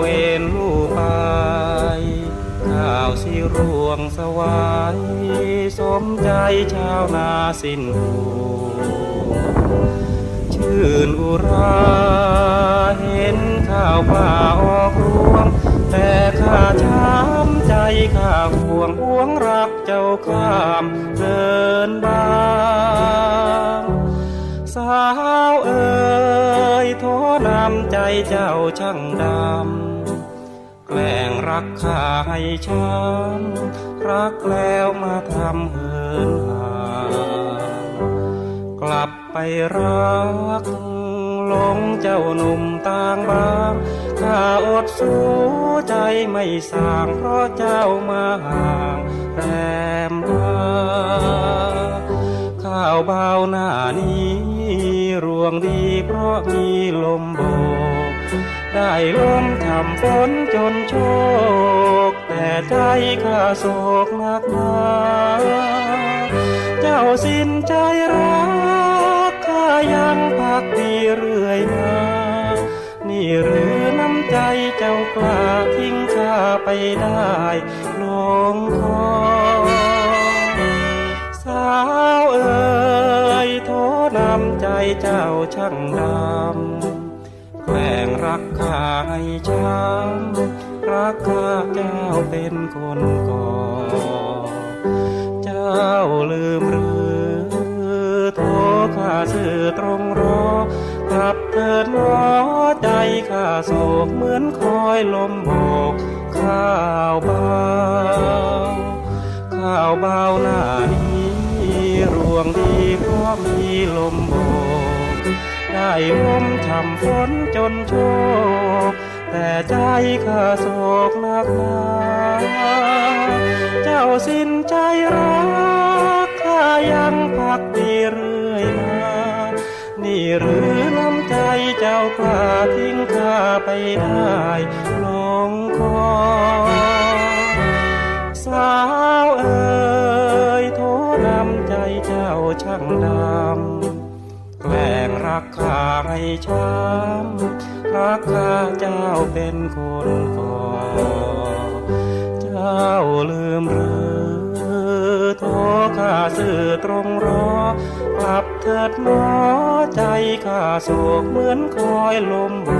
เวนลู่ไปข้าวสีรวงสวายสมใจชาวนาสิ้นหูชื่นอุราเห็นข้าวป่าออกรวง แต่ข้าช้ำใจข้าห่วงห่วงรักเจ้าข้ามเดินบาำใจเจ้าช่างดำ แกล้งรักข้าให้ช้ำรักแล้วมาทำเหินห่างกลับไปรักหลงเจ้าหนุ่มต่างบางข้าอดสู้ใจไม่สางเพราะเจ้ามาห่างแรมบ้าข้าวเบาหน้านี้ รวงดีเพราะมีลมโบก ได้ลมทำฝนจนโชค แต่ใจข้าโศกหนักหนาเจ้าสิ้นใจรักข้ายังพักดีเรื่อยมานี่หรือน้ำใจเจ้ากล้าทิ้งข้าไปได้ลงคอ เจ้าช่างดำแกล้งรักข้าให้ช้ำรักข้าเจ้าเป็นคนก่อ เจ้าลืมหรือโทรข้าสื่อตรงรอกลับเถิดหนอใจข้าโศกเหมือนคอยลมโบกข้าวเบาข้าวเบาหน้านี้ วงดีเพราะมีลมโบกได้ลมทำฝนจนโชกแต่ใจข้าโศกหนักหนาเจ้าสิ้นใจรักข้ายังพักดีเรื่อยมา นี่หรือน้ำใจเจ้ากล้าทิ้งข้าไปได้ลงคอ ช่างดำแกล้งรักข้าให้ช้ำรักข้าเจ้าเป็นคนก่อเจ้าลืมหรือโทรข้าสื่อตรงรอกลับเถิดหนอใจข้าโศกเหมือนคอยลมโบ